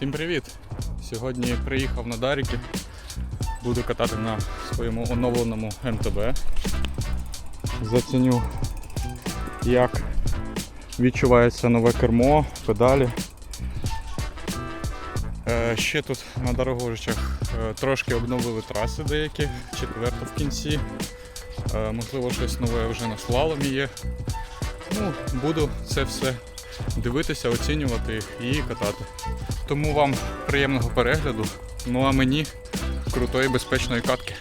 Всім привіт! Сьогодні приїхав на Даріки. Буду катати на своєму оновленому МТБ. Заціню, як відчувається нове кермо, педалі. Е, Ще тут на Дорогожичах е, трошки обновили траси деякі, четверту в кінці. Е, Можливо, щось нове вже на слаломі є. Ну, буду це все дивитися, оцінювати і катати. Тому вам приємного перегляду. Ну а мені крутої безпечної катки.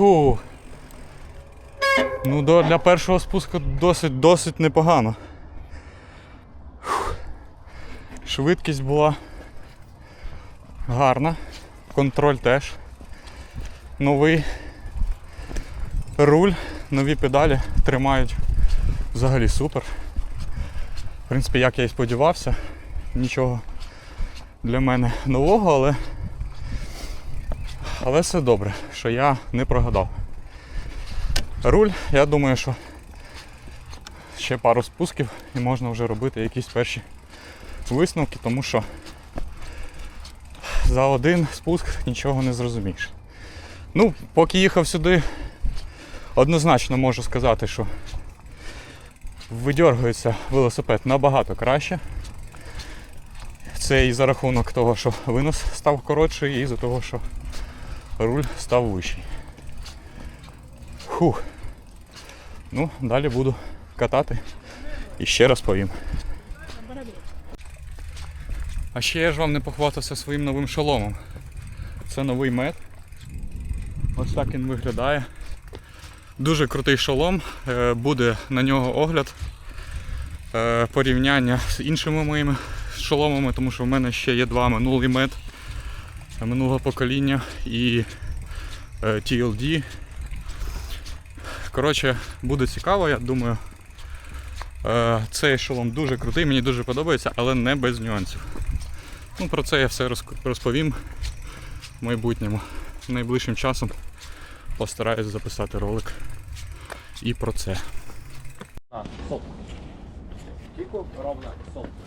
Фу. Ну, до, для першого спуску досить досить непогано. Фух. Швидкість була гарна, контроль теж. Новий руль, нові педалі тримають взагалі супер. В принципі, як я і сподівався, нічого для мене нового, але але все добре, що я не прогадав. Руль, я думаю, що ще пару спусків і можна вже робити якісь перші висновки, тому що за один спуск нічого не зрозумієш. Ну, поки їхав сюди, однозначно можу сказати, що видьоргується велосипед набагато краще. Це і за рахунок того, що винос став коротший, і за того, що руль став вищий. Фух. Ну, далі буду катати і ще раз повім. А ще я ж вам не похвастався своїм новим шоломом. Це новий мед. Ось так він виглядає. Дуже крутий шолом. Е, Буде на нього огляд. Е, Порівняння з іншими моїми шоломами, тому що в мене ще є два минулий мед минулого покоління і е, TLD. Коротше, буде цікаво, я думаю. Е, Цей шолом дуже крутий, мені дуже подобається, але не без нюансів. Ну, Про це я все розповім в майбутньому. Найближчим часом постараюсь записати ролик і про це.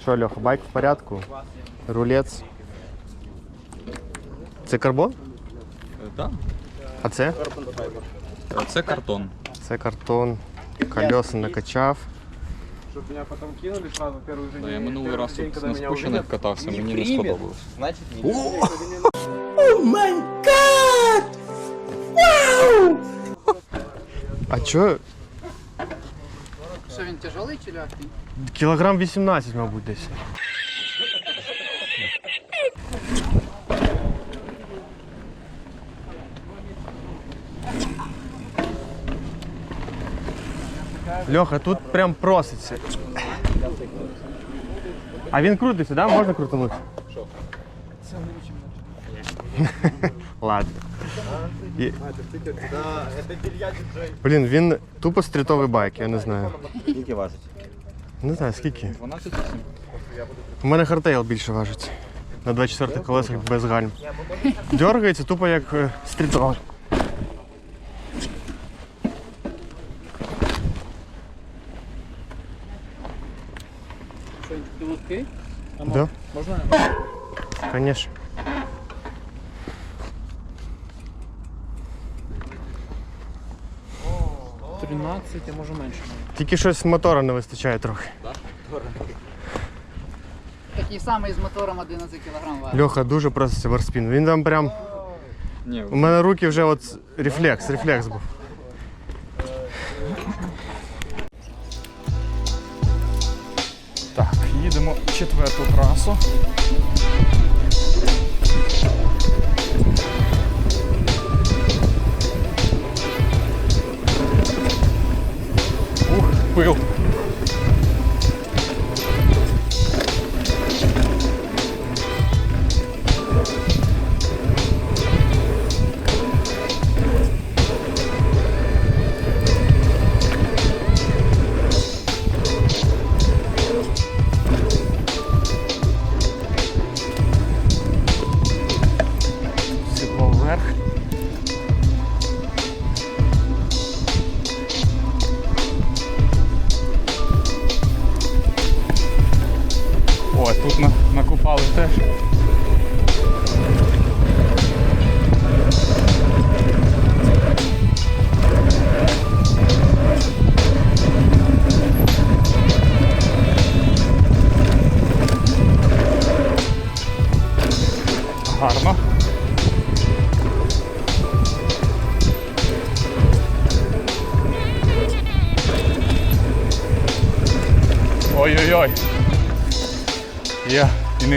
Що, Льоха, байк в порядку? Рулець. Це карбон? Так, А це? це картон. Це картон. Колеса накачав. Чтобы меня потом кинули сразу в первый же Да, я день- минулий первый раз день, тут когда на меня спущених увидят, катався, не мені не примет, сподобалось. Значит, не примет. А чо? Що він тяжелий чи легкий? Кілограм 18, мабуть, десь. Льоха, тут прям проситься. А він крутиться, да? Можна крутанути? Ладно. І- Блін, він тупо стрітовий байк, я не знаю. Скільки важить? Не знаю скільки. 12 У мене хардтейл більше важить. На 24 колесах без гальм. Дергається тупо як е, стрітовий. Що він такий легкий? Да? Можна? Конечно. Тринадцять. а може менше. Тільки щось мотора не вистачає трохи. Такий самий з мотором 11 кг важить. Льоха дуже проситься варспін. Він там прям. Ні, У мене руки вже от рефлекс, рефлекс був. Їдемо четверту трасу. Ух, пил.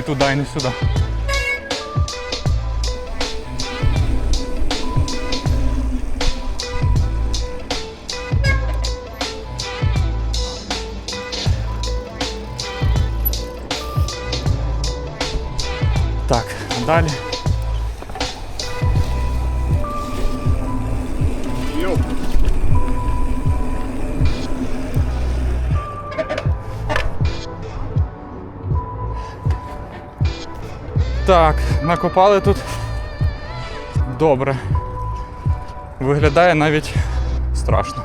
І не туди, і не сюди. Так, далі. Так, накопали тут добре. Виглядає навіть страшно.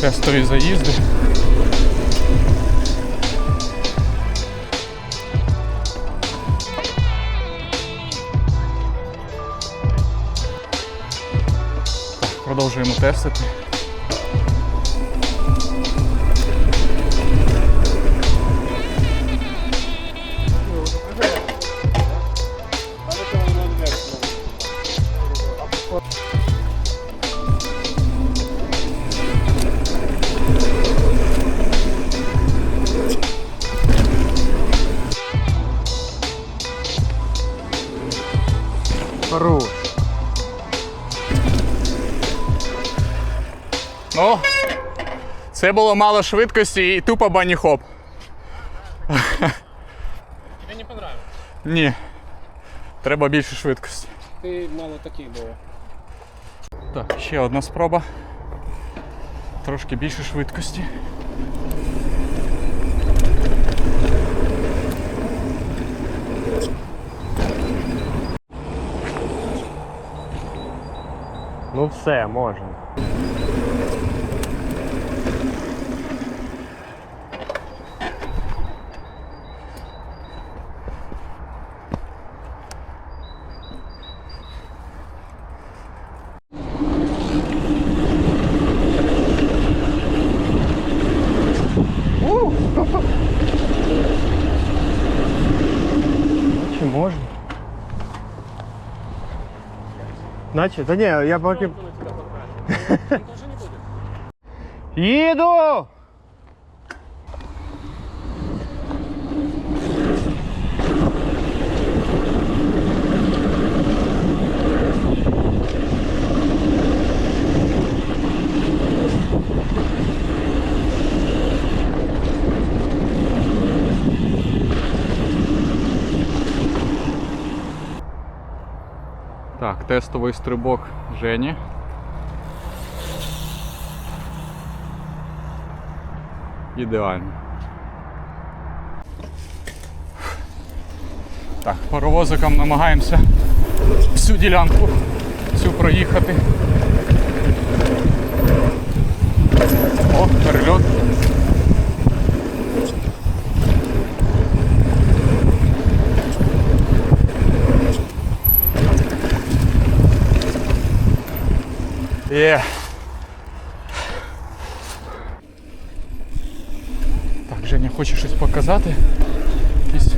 Тестові заїзди. Продовжуємо тестити. Це було мало швидкості і тупо бані-хоп. Тебе не понравилось? Ні. Треба більше швидкості. Ты мало таких было. Так, ще одна спроба. Трошки більше швидкості. Ну все, можна. Можна? Наче? Та ні, я поки. Їду! Так, тестовий стрибок Жені. Ідеально. Так, паровозиком намагаємося всю ділянку цю проїхати. О, перельот. Є. Так, Женя хоче щось показати. Якісь...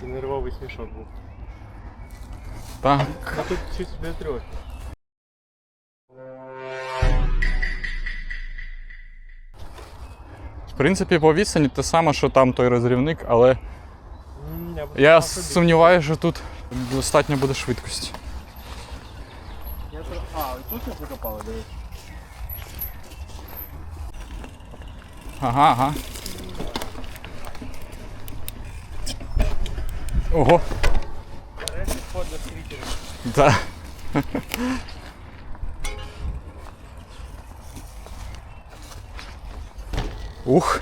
Це нервовий смішок був. Так. А чуть трьох. В принципі, по відстані те саме, що там той розрівник, але я сумніваюся, що тут достатньо буде швидкості. А, і тут не закопали, дивись. Ага, ага. Ого. Вход до скрітерів. Да. Ух.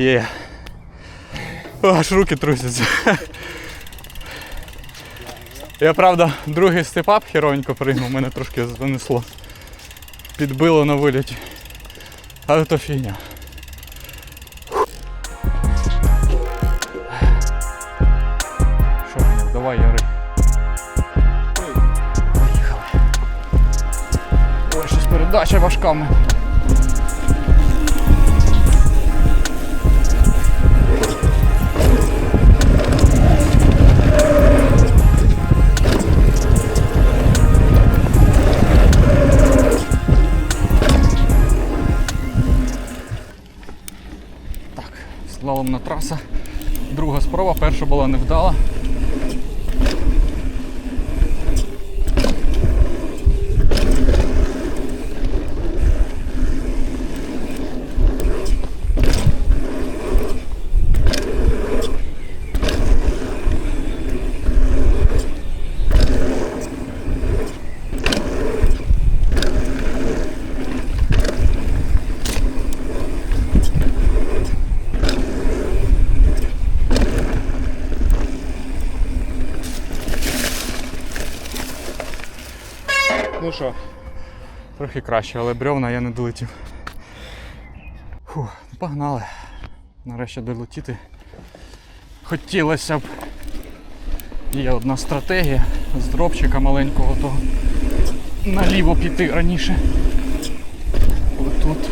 Є. Аж руки трусяться. Я правда другий степап херонько пригнув, мене трошки занесло. Підбило на виліті. Але то фігня. Що, давай, Яри. Поїхали. Ой, щось передача важка траса. Друга спроба, перша була невдала. Ну що, Трохи краще, але бревна я не долетів. Фух, ну погнали. Нарешті долетіти. Хотілося б. Є одна стратегія з дропчика маленького того. Наліво піти раніше. Отут.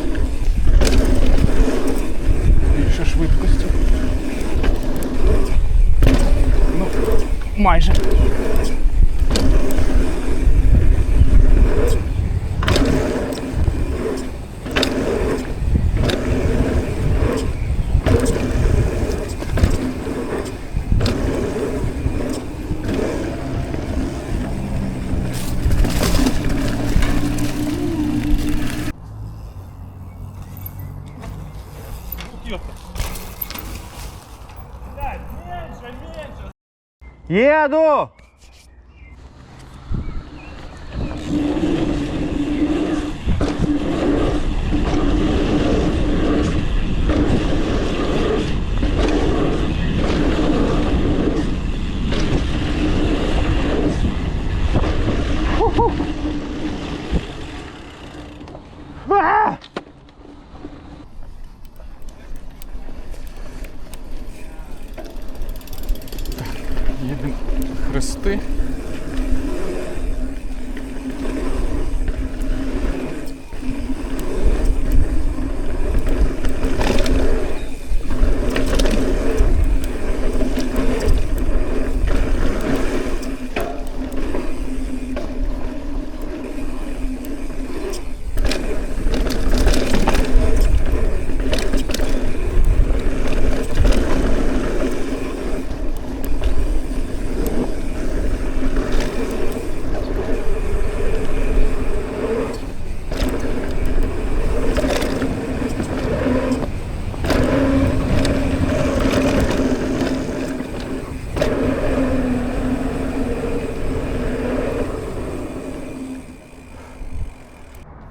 Більше швидкості. Ну, майже. Їду! А! Їдемо хрести.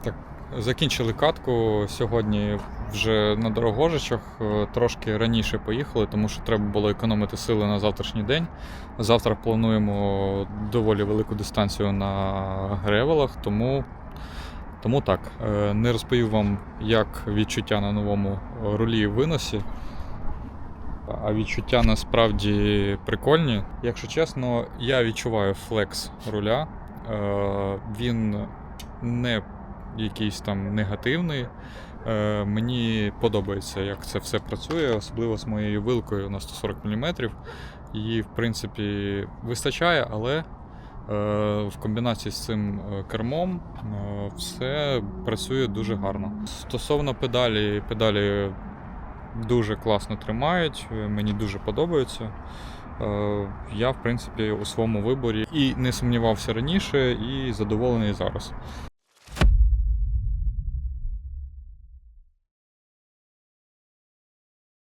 Так, закінчили катку. Сьогодні вже на Дорогожичах. Е, Трошки раніше поїхали, тому що треба було економити сили на завтрашній день. Завтра плануємо доволі велику дистанцію на гревелах, тому, тому так. Е, Не розповів вам, як відчуття на новому рулі виносі. А відчуття насправді прикольні. Якщо чесно, я відчуваю флекс руля. Е, Він не якийсь там негативний. Е, Мені подобається, як це все працює, особливо з моєю вилкою на 140 мм. Її, в принципі, вистачає, але е, в комбінації з цим е, кермом е, все працює дуже гарно. Стосовно педалі, педалі дуже класно тримають, мені дуже подобаються. Е, Я, в принципі, у своєму виборі і не сумнівався раніше, і задоволений зараз.